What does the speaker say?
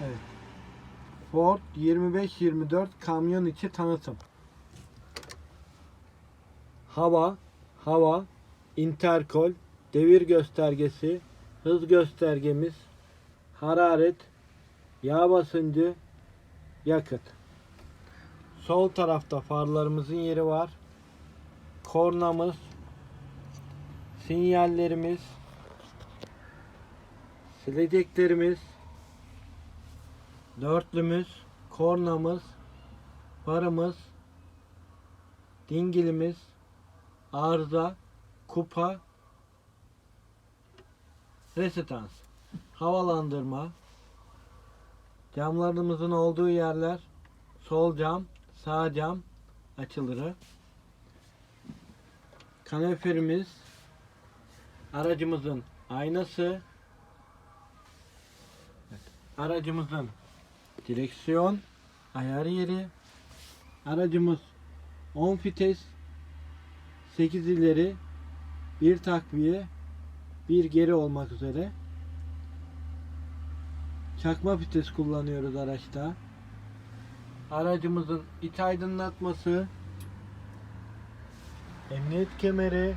Evet. Ford 2524 kamyon içi tanıtım. Hava, hava, interkol, devir göstergesi, hız göstergemiz, hararet, yağ basıncı, yakıt. Sol tarafta farlarımızın yeri var. Kornamız, sinyallerimiz, sileceklerimiz, dörtlümüz, kornamız, farımız, dingilimiz, arıza, kupa, resitans, havalandırma, camlarımızın olduğu yerler sol cam, sağ cam açılırı, kaneferimiz, aracımızın aynası, aracımızın direksiyon ayar yeri aracımız 10 vites 8 ileri bir takviye bir geri olmak üzere. Çakma vites kullanıyoruz araçta. Aracımızın iç aydınlatması emniyet kemeri